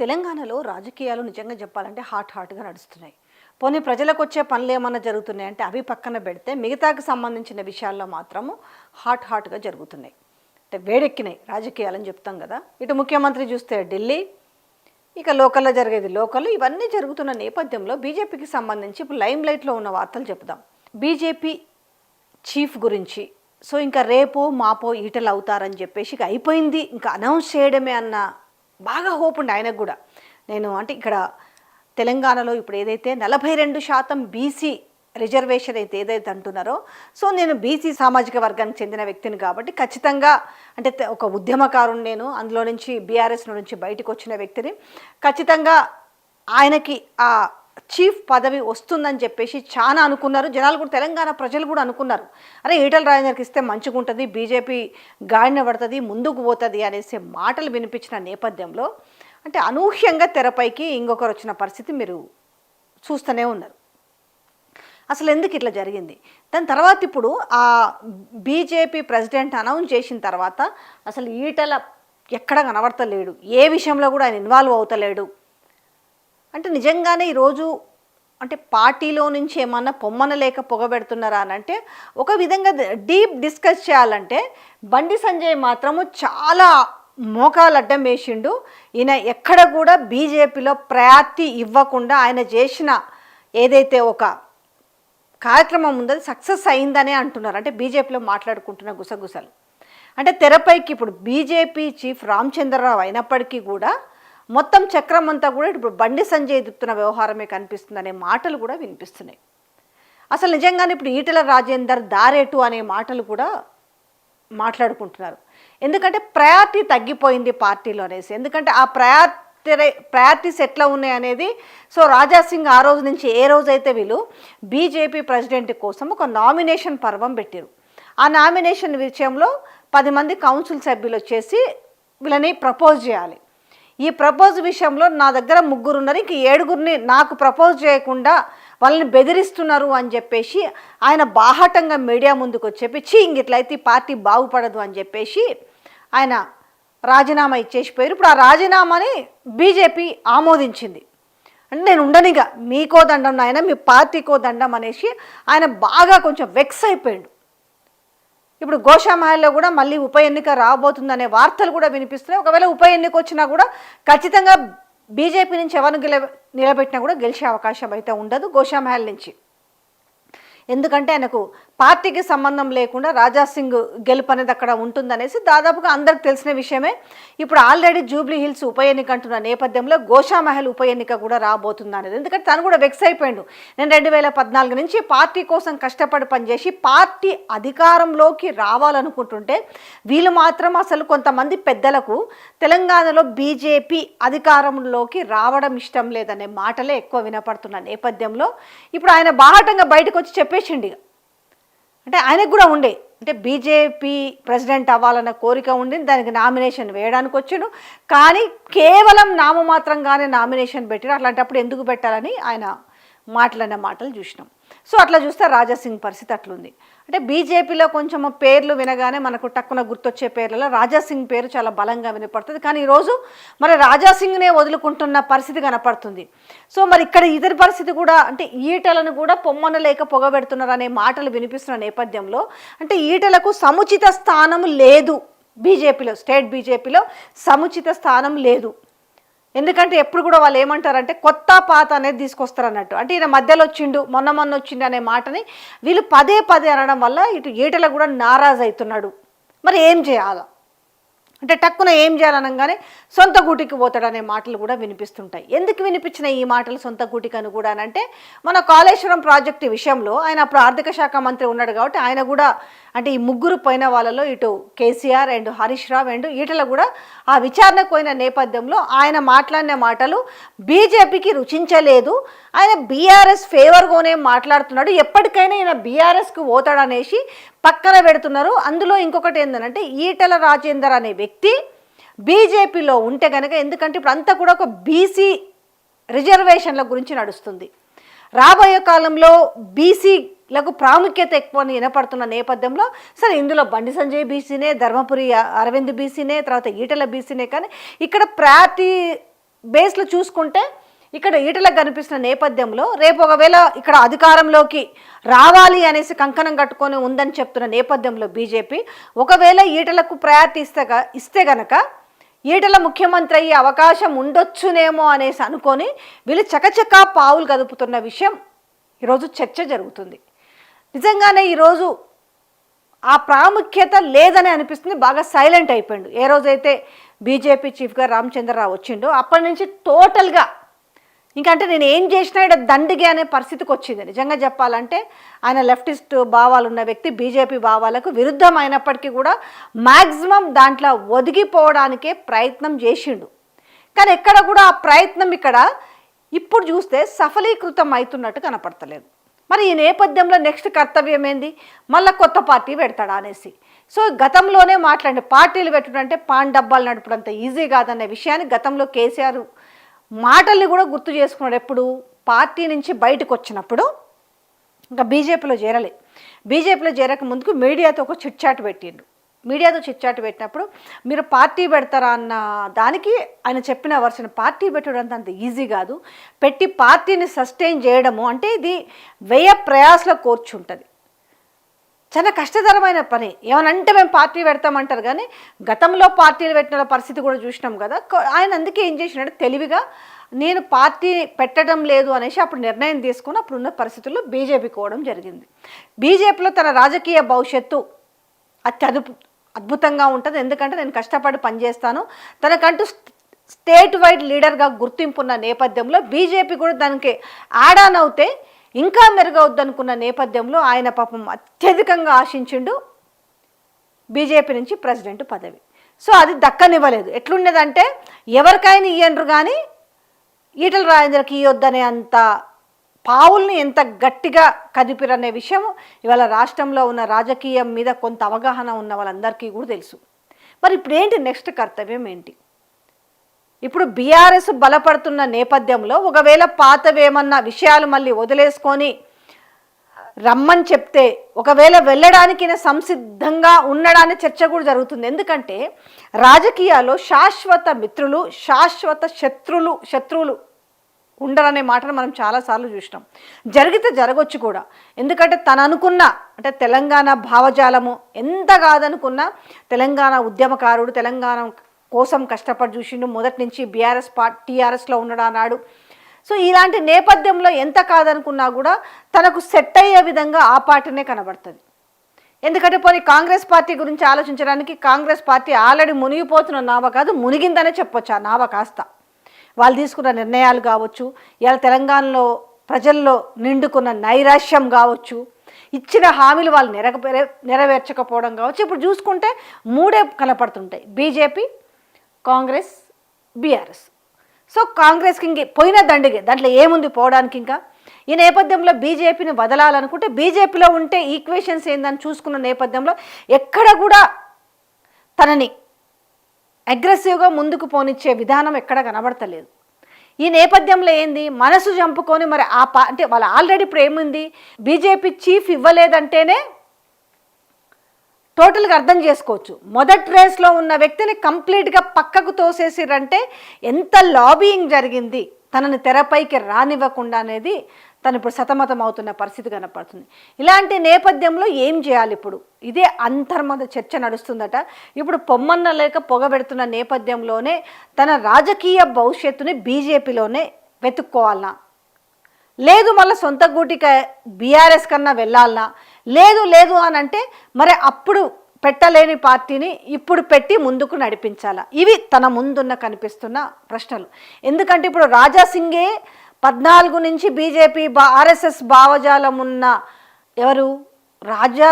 తెలంగాణలో రాజకీయాలు నిజంగా చెప్పాలంటే హాట్ హాట్గా నడుస్తున్నాయి. పోనీ ప్రజలకు వచ్చే పనులు ఏమన్నా జరుగుతున్నాయి అంటే అవి పక్కన పెడితే మిగతాకి సంబంధించిన విషయాల్లో మాత్రము హాట్ హాట్గా జరుగుతున్నాయి. అంటే వేడెక్కినాయి రాజకీయాలని చెప్తాం కదా. ఇటు ముఖ్యమంత్రి చూస్తే ఢిల్లీ ఇక లోకల్లో జరిగేది లోకల్ ఇవన్నీ జరుగుతున్న నేపథ్యంలో బీజేపీకి సంబంధించి ఇప్పుడు లైమ్ లైట్లో ఉన్న వార్తలు చెప్దాం. బీజేపీ చీఫ్ గురించి సో ఇంకా రేపో మాపో ఈటలు అవుతారని చెప్పేసి ఇక అయిపోయింది. ఇంకా అనౌన్స్ చేయడమే అన్న బాగా హోప్ ఉండి ఆయనకు కూడా. నేను అంటే ఇక్కడ తెలంగాణలో ఇప్పుడు ఏదైతే నలభై రెండు శాతం బీసీ రిజర్వేషన్ అయితే ఏదైతే అంటున్నారో సో నేను బీసీ సామాజిక వర్గానికి చెందిన వ్యక్తిని కాబట్టి ఖచ్చితంగా అంటే ఒక ఉద్యమకారుని నేను అందులో నుంచి బీఆర్ఎస్ నుంచి బయటకు వచ్చిన వ్యక్తిని ఖచ్చితంగా ఆయనకి ఆ చీఫ్ పదవి వస్తుందని చెప్పేసి చాలా అనుకున్నారు. జనాలు కూడా తెలంగాణ ప్రజలు కూడా అనుకున్నారు. అరే ఈటల రాజేందర్కి ఇస్తే మంచిగా ఉంటుంది బీజేపీ గాడిన పడుతుంది ముందుకు పోతుంది అనేసి మాటలు వినిపించిన నేపథ్యంలో అంటే అనూహ్యంగా తెరపైకి ఇంకొకరు వచ్చిన పరిస్థితి మీరు చూస్తూనే ఉన్నారు. అసలు ఎందుకు ఇట్లా జరిగింది? దాని తర్వాత ఇప్పుడు ఆ బీజేపీ ప్రెసిడెంట్ అనౌన్స్ చేసిన తర్వాత అసలు ఈటల ఎక్కడ కనబడతలేడు ఏ విషయంలో కూడా ఆయన ఇన్వాల్వ్ అవుతలేడు అంటే నిజంగానే ఈరోజు అంటే పార్టీలో నుంచి ఏమన్నా పొమ్మన లేక పొగబెడుతున్నారా అని అంటే ఒక విధంగా డీప్ డిస్కస్ చేయాలంటే బండి సంజయ్ మాత్రము చాలా మోకాలు అడ్డం వేసిండు. ఈయన ఎక్కడ కూడా బీజేపీలో ప్రయారిటీ ఇవ్వకుండా ఆయన చేసిన ఏదైతే ఒక కార్యక్రమం ఉందో సక్సెస్ అయిందనే అంటున్నారు. అంటే బీజేపీలో మాట్లాడుకుంటున్న గుసగుసలు. అంటే తెరపైకి ఇప్పుడు బీజేపీ చీఫ్ రామచంద్రరావు అయినప్పటికీ కూడా మొత్తం చక్రం అంతా కూడా ఇప్పుడు బండి సంజయ్ ఎదుపుతున్న వ్యవహారమే కనిపిస్తుందనే మాటలు కూడా వినిపిస్తున్నాయి. అసలు నిజంగానే ఇప్పుడు ఈటల రాజేందర్ దారేటు అనే మాటలు కూడా మాట్లాడుకుంటున్నారు. ఎందుకంటే ప్రయారిటీ తగ్గిపోయింది పార్టీలో అనేసి. ఎందుకంటే ఆ ప్రయారిటీ ప్రయారిటీస్ ఎట్లా ఉన్నాయి అనేది. సో రాజా సింగ్ ఆ రోజు నుంచి ఏ రోజైతే వీళ్ళు బీజేపీ ప్రెసిడెంట్ కోసం ఒక నామినేషన్ పర్వం పెట్టారు. ఆ నామినేషన్ విషయంలో పది మంది కౌన్సిల్ సభ్యులు వచ్చేసి వీళ్ళని ప్రపోజ్ చేయాలి. ఈ ప్రపోజ్ విషయంలో నా దగ్గర ముగ్గురు ఉన్నారు ఇంక ఏడుగురిని నాకు ప్రపోజ్ చేయకుండా వాళ్ళని బెదిరిస్తున్నారు అని చెప్పేసి ఆయన బాహటంగా మీడియా ముందుకు వచ్చి చీ ఇంక ఇట్లయితే ఈ పార్టీ బాగుపడదు అని చెప్పేసి ఆయన రాజీనామా ఇచ్చేసిపోయారు. ఇప్పుడు ఆ రాజీనామాని బీజేపీ ఆమోదించింది. అంటే నేను ఉండనిగా మీకో దండం నాయన మీ పార్టీకో దండం అనేసి ఆయన బాగా కొంచెం వెక్స్ అయిపోయాడు. ఇప్పుడు గోషామహల్లో కూడా మళ్ళీ ఉప ఎన్నిక రాబోతుందనే వార్తలు కూడా వినిపిస్తున్నాయి. ఒకవేళ ఉప ఎన్నిక వచ్చినా కూడా ఖచ్చితంగా బీజేపీ నుంచి ఎవరిని గెల నిలబెట్టినా కూడా గెలిచే అవకాశం అయితే ఉండదు గోషామహల్ నుంచి. ఎందుకంటే ఆయనకు పార్టీకి సంబంధం లేకుండా రాజాసింగ్ గెలుపు అనేది అక్కడ ఉంటుందనేసి దాదాపుగా అందరికి తెలిసిన విషయమే. ఇప్పుడు ఆల్రెడీ జూబ్లీ హిల్స్ ఉప ఎన్నిక అంటున్న నేపథ్యంలో గోషామహల్ ఉప ఎన్నిక కూడా రాబోతుంది అనేది ఎందుకంటే తను కూడా వెక్స్ అయిపోయాడు. నేను రెండు వేల పద్నాలుగు నుంచి పార్టీ కోసం కష్టపడి పనిచేసి పార్టీ అధికారంలోకి రావాలనుకుంటుంటే వీళ్ళు మాత్రం అసలు కొంతమంది పెద్దలకు తెలంగాణలో బీజేపీ అధికారంలోకి రావడం ఇష్టం లేదనే మాటలే ఎక్కువ వినపడుతున్న నేపథ్యంలో ఇప్పుడు ఆయన బాహటంగా బయటకు వచ్చి చెప్పేసిండు అంటే ఆయనకు కూడా ఉండే. అంటే బీజేపీ ప్రెసిడెంట్ అవ్వాలన్న కోరిక ఉండింది. దానికి నామినేషన్ వేయడానికి వచ్చాడు. కానీ కేవలం నామమాత్రంగానే నామినేషన్ పెట్టారు అట్లాంటప్పుడు ఎందుకు పెట్టాలని ఆయన మాటలన్న మాటలు చూసినాం. సో అట్లా చూస్తే రాజాసింగ్ పరిస్థితి అట్లుంది. అంటే బీజేపీలో కొంచెం పేర్లు వినగానే మనకు టక్కున గుర్తొచ్చే పేర్లలో రాజాసింగ్ పేరు చాలా బలంగా వినపడుతుంది. కానీ ఈరోజు మరి రాజాసింగ్నే వదులుకుంటున్న పరిస్థితి కనపడుతుంది. సో మరి ఇక్కడ ఇద్దరి పరిస్థితి కూడా అంటే ఈటలను కూడా పొమ్మన లేక పొగబెడుతున్నారు అనే మాటలు వినిపిస్తున్న నేపథ్యంలో అంటే ఈటలకు సముచిత స్థానం లేదు. బీజేపీలో స్టేట్ బీజేపీలో సముచిత స్థానం లేదు. ఎందుకంటే ఎప్పుడు కూడా వాళ్ళు ఏమంటారంటే కొత్త పాత అనేది తీసుకొస్తారు అన్నట్టు అంటే ఈయన మధ్యలో వచ్చిండు మొన్న మొన్న వచ్చిండు అనే మాటని వీళ్ళు పదే పదే అనడం వల్ల ఇటు ఈటల కూడా నారాజ్ అవుతున్నాడు. మరి ఏం చేయాలా? అంటే టక్కున ఏం చేయాలనగానే సొంత గూటికి పోతాడనే మాటలు కూడా వినిపిస్తుంటాయి. ఎందుకు వినిపించిన ఈ మాటలు సొంత గూటికి అని కూడా అంటే మన కాళేశ్వరం ప్రాజెక్టు విషయంలో ఆయన అప్పుడు ఆర్థిక శాఖ మంత్రి ఉన్నాడు కాబట్టి ఆయన కూడా అంటే ఈ ముగ్గురు పోయిన వాళ్ళలో ఇటు కేసీఆర్ అండ్ హరీష్ రావు అండ్ ఈటల కూడా ఆ విచారణకు పోయిన నేపథ్యంలో ఆయన మాట్లాడిన మాటలు బీజేపీకి రుచించలేదు. ఆయన బీఆర్ఎస్ ఫేవర్గానే మాట్లాడుతున్నాడు. ఎప్పటికైనా ఈయన బీఆర్ఎస్కి పోతాడనేసి పక్కన పెడుతున్నారు. అందులో ఇంకొకటి ఏంటంటే ఈటల రాజేందర్ అనే వ్యక్తి బీజేపీలో ఉంటే కనుక ఎందుకంటే ఇప్పుడు అంతా కూడా ఒక బీసీ రిజర్వేషన్ల గురించి నడుస్తుంది. రాబోయే కాలంలో బీసీలకు ప్రాముఖ్యత ఎక్కువ అని వినపడుతున్న నేపథ్యంలో సరే ఇందులో బండి సంజయ్ బీసీనే ధర్మపురి అరవింద్ బీసీనే తర్వాత ఈటల బీసీనే కానీ ఇక్కడ ప్రాతి బేస్లో చూసుకుంటే ఇక్కడ ఈటలకు కనిపిస్తున్న నేపథ్యంలో రేపు ఒకవేళ ఇక్కడ అధికారంలోకి రావాలి అనేసి కంకణం కట్టుకొని ఉందని చెప్తున్న నేపథ్యంలో బీజేపీ ఒకవేళ ఈటలకు ప్రయారిటీ ఇస్తే ఇస్తే గనక ఈటల ముఖ్యమంత్రి అయ్యే అవకాశం ఉండొచ్చునేమో అనేసి అనుకొని వీళ్ళు చకచకా పావులు కదుపుతున్న విషయం ఈరోజు చర్చ జరుగుతుంది. నిజంగానే ఈరోజు ఆ ప్రాముఖ్యత లేదని అనిపిస్తుంది బాగా సైలెంట్ అయిపోయిండు. ఏ రోజైతే బీజేపీ చీఫ్గా రామచంద్రరావు వచ్చిండో అప్పటి నుంచి టోటల్గా ఇంకంటే నేను ఏం చేసినా ఇక్కడ దండిగే అనే పరిస్థితికి వచ్చింది. నిజంగా చెప్పాలంటే ఆయన లెఫ్టిస్ట్ భావాలు ఉన్న వ్యక్తి బీజేపీ భావాలకు విరుద్ధమైనప్పటికీ కూడా మ్యాక్సిమం దాంట్లో ఒదిగిపోవడానికే ప్రయత్నం చేసిండు. కానీ ఎక్కడ కూడా ఆ ప్రయత్నం ఇక్కడ ఇప్పుడు చూస్తే సఫలీకృతం అవుతున్నట్టు కనపడతలేదు. మరి ఈ నేపథ్యంలో నెక్స్ట్ కర్తవ్యం ఏంది? మళ్ళీ కొత్త పార్టీ పెడతాడా అనేసి. సో గతంలోనే మాట్లాడి పార్టీలు పెట్టడం అంటే పాన్ డబ్బాలు నడపడంత ఈజీ కాదన్న విషయాన్ని గతంలో కేసీఆర్ మాటల్ని కూడా గుర్తు చేసుకున్నాడు ఎప్పుడు? పార్టీ నుంచి బయటకు వచ్చినప్పుడు ఇంకా బీజేపీలో చేరలే. బీజేపీలో చేరక ముందుకు మీడియాతో ఒక చిట్చాట్ పెట్టిండు. మీడియాతో చిట్చాట్ పెట్టినప్పుడు మీరు పార్టీ పెడతారా అన్న దానికి ఆయన చెప్పిన వర్షన్ పార్టీ పెట్టడం అంత ఈజీ కాదు. పెట్టి పార్టీని సస్టైన్ చేయడము అంటే ఇది వ్యయ ప్రయాసలో కోర్చుంటుంది. చాలా కష్టతరమైన పని. ఏమనంటే మేము పార్టీ పెడతామంటారు కానీ గతంలో పార్టీలు పెట్టిన పరిస్థితి కూడా చూసినాం కదా. ఆయన అందుకే ఏం చేసినాడు తెలివిగా నేను పార్టీ పెట్టడం లేదు అనేసి అప్పుడు నిర్ణయం తీసుకుని అప్పుడున్న పరిస్థితుల్లో బీజేపీ కోవడం జరిగింది. బీజేపీలో తన రాజకీయ భవిష్యత్తు అత్యద్భు అద్భుతంగా ఉంటుంది. ఎందుకంటే నేను కష్టపడి పనిచేస్తాను. తనకంటూ స్టేట్ వైడ్ లీడర్గా గుర్తింపున్న నేపథ్యంలో బీజేపీ కూడా దానికి యాడ్ ఆన్ అవుతే ఇంకా మెరుగవద్దనుకున్న నేపథ్యంలో ఆయన పాపం అత్యధికంగా ఆశించిండు బీజేపీ నుంచి ప్రెసిడెంట్ పదవి. సో అది దక్కనివ్వలేదు. ఎట్లుండేదంటే ఎవరికైనా ఇయ్యండ్రు కానీ ఈటల రాజేంద్రకి ఇవ్వద్దనే అంత పావుల్ని ఎంత గట్టిగా కదిపిరనే విషయం ఇవాళ రాష్ట్రంలో ఉన్న రాజకీయం మీద కొంత అవగాహన ఉన్న వాళ్ళందరికీ కూడా తెలుసు. మరి ఇప్పుడు ఏంటి నెక్స్ట్ కర్తవ్యం ఏంటి? ఇప్పుడు బీఆర్ఎస్ బలపడుతున్న నేపథ్యంలో ఒకవేళ పాతవేమన్నా విషయాలు మళ్ళీ వదిలేసుకొని రమ్మని చెప్తే ఒకవేళ వెళ్ళడానికి సంసిద్ధంగా ఉండడానికి చర్చ కూడా జరుగుతుంది. ఎందుకంటే రాజకీయాల్లో శాశ్వత మిత్రులు శాశ్వత శత్రులు శత్రువులు ఉండరనే మాటను మనం చాలాసార్లు చూసినాం. జరిగితే జరగవచ్చు కూడా. ఎందుకంటే తను అనుకున్న అంటే తెలంగాణ భావజాలము ఎంత కాదనుకున్నా తెలంగాణ ఉద్యమకారుడు తెలంగాణ కోసం కష్టపడి చూసిండు. మొదటి నుంచి బీఆర్ఎస్ పార్టీ టీఆర్ఎస్లో ఉన్నాడు అన్నాడు సో ఇలాంటి నేపథ్యంలో ఎంత కాదనుకున్నా కూడా తనకు సెట్ అయ్యే విధంగా ఆ పార్టీనే కనబడుతుంది. ఎందుకంటే పోనీ కాంగ్రెస్ పార్టీ గురించి ఆలోచించడానికి కాంగ్రెస్ పార్టీ ఆల్రెడీ మునిగిపోతున్న నావ కాదు మునిగిందనే చెప్పొచ్చు ఆ నావ కాస్త. వాళ్ళు తీసుకున్న నిర్ణయాలు కావచ్చు ఇలా తెలంగాణలో ప్రజల్లో నిండుకున్న నైరాశ్యం కావచ్చు ఇచ్చిన హామీలు వాళ్ళు నెరవేర్చకపోవడం కావచ్చు. ఇప్పుడు చూసుకుంటే మూడే కనపడుతుంటాయి. BJP Congress BRS. సో కాంగ్రెస్కి ఇంక పోయిన దండిగే. దాంట్లో ఏముంది పోవడానికి ఇంకా? ఈ నేపథ్యంలో బీజేపీని వదలాలనుకుంటే బీజేపీలో ఉంటే ఈక్వేషన్స్ ఏందని చూసుకున్న నేపథ్యంలో ఎక్కడ కూడా తనని అగ్రెసివ్గా ముందుకు పోనిచ్చే విధానం ఎక్కడ కనబడతలేదు. ఈ నేపథ్యంలో ఏంది? మనసు చంపుకొని మరి ఆ పా అంటే వాళ్ళు ఆల్రెడీ ఇప్పుడు ఏముంది? బీజేపీ చీఫ్ ఇవ్వలేదంటేనే టోటల్గా అర్థం చేసుకోవచ్చు. మొదటి రేస్లో ఉన్న వ్యక్తిని కంప్లీట్గా పక్కకు తోసేసిరంటే ఎంత లాబీయింగ్ జరిగింది. తనని తెరపైకి రానివ్వకుండా అనేది తను ఇప్పుడు సతమతం అవుతున్న పరిస్థితి కనపడుతుంది. ఇలాంటి నేపథ్యంలో ఏం చేయాలి ఇప్పుడు? ఇదే అంతర్మత చర్చ నడుస్తుందట. ఇప్పుడు పొమ్మన్న లేక పొగబెడుతున్న నేపథ్యంలోనే తన రాజకీయ భవిష్యత్తుని బీజేపీలోనే వెతుక్కోవాలనా? లేదు మళ్ళీ సొంత గూటిక బీఆర్ఎస్ కన్నా వెళ్ళాలనా? లేదు లేదు అని అంటే మరి అప్పుడు పెట్టలేని పార్టీని ఇప్పుడు పెట్టి ముందుకు నడిపించాలా? ఇవి తన ముందున్న కనిపిస్తున్న ప్రశ్నలు. ఎందుకంటే ఇప్పుడు రాజా సింగే పద్నాలుగు నుంచి బీజేపీ బా ఆర్ఎస్ఎస్ భావజాలం ఉన్న ఎవరు? రాజా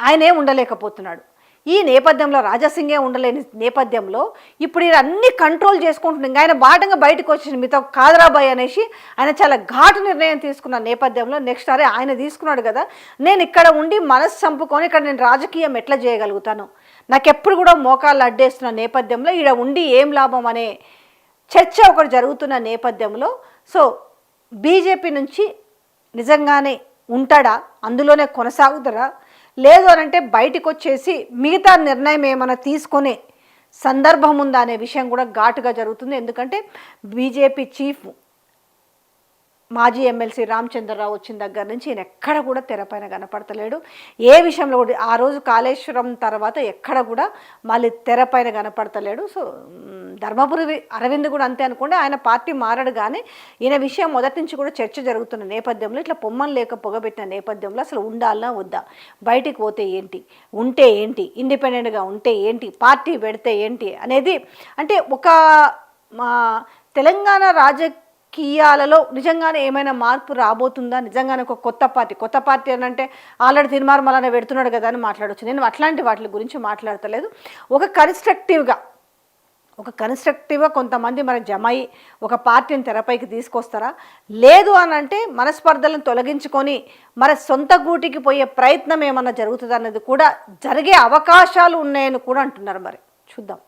ఆయనే ఉండలేకపోతున్నాడు. ఈ నేపథ్యంలో రాజాసింగే ఉండలేని నేపథ్యంలో ఇప్పుడు ఈయన అన్ని కంట్రోల్ చేసుకుంటున్నాడు ఆయన బాటంగా బయటకు వచ్చింది. మీతో కాదరాబాయ్ అనేసి ఆయన చాలా ఘాటు నిర్ణయం తీసుకున్న నేపథ్యంలో నెక్స్ట్ అరే ఆయన తీసుకున్నాడు కదా. నేను ఇక్కడ ఉండి మనసు చంపుకొని ఇక్కడ నేను రాజకీయం ఎట్లా చేయగలుగుతాను? నాకు ఎప్పుడు కూడా మోకాళ్ళు అడ్డేస్తున్న నేపథ్యంలో ఈడ ఉండి ఏం లాభం అనే చర్చ ఒకటి జరుగుతున్న నేపథ్యంలో. సో బీజేపీ నుంచి నిజంగానే ఉంటాడా? అందులోనే కొనసాగుతారా? లేదు అని అంటే బయటకు వచ్చేసి మిగతా నిర్ణయం ఏమైనా తీసుకునే సందర్భం ఉందా అనే విషయం కూడా ఘాటుగా జరుగుతుంది. ఎందుకంటే బీజేపీ చీఫ్ మాజీ ఎమ్మెల్సీ రామచంద్రరావు వచ్చిన దగ్గర నుంచి ఈయన ఎక్కడ కూడా తెరపైన కనపడతలేడు. ఏ విషయంలో కూడా ఆ రోజు కాళేశ్వరం తర్వాత ఎక్కడ కూడా మళ్ళీ తెరపైన కనపడతలేడు. సో ధర్మపురి అరవింద్ కూడా అంతే అనుకోండి. ఆయన పార్టీ మారడు కానీ ఈయన విషయం మొదటి నుంచి కూడా చర్చ జరుగుతున్న నేపథ్యంలో ఇట్లా పొమ్మని లేక పొగబెట్టిన నేపథ్యంలో అసలు ఉండాలనా వద్దా? బయటికి పోతే ఏంటి? ఉంటే ఏంటి? ఇండిపెండెంట్గా ఉంటే ఏంటి? పార్టీ పెడితే ఏంటి? అనేది అంటే ఒక మా తెలంగాణ రాజకీయాలలో నిజంగానే ఏమైనా మార్పు రాబోతుందా? నిజంగానే ఒక కొత్త పార్టీ కొత్త పార్టీ అని అంటే ఆల్రెడీ తిరుమార్మలనే పెడుతున్నాడు కదా అని మాట్లాడవచ్చు నేను అట్లాంటి వాటి గురించి మాట్లాడతలేదు. ఒక కన్స్ట్రక్టివ్గా ఒక కన్స్ట్రక్టివ్గా కొంతమంది మన జమ అయ్యి ఒక పార్టీని తెరపైకి తీసుకొస్తారా? లేదు అని అంటే మనస్పర్ధలను తొలగించుకొని మన సొంత గూటికి పోయే ప్రయత్నం ఏమన్నా జరుగుతుంది అన్నది కూడా జరిగే అవకాశాలు ఉన్నాయని కూడా అంటున్నారు మరి. చూద్దాం.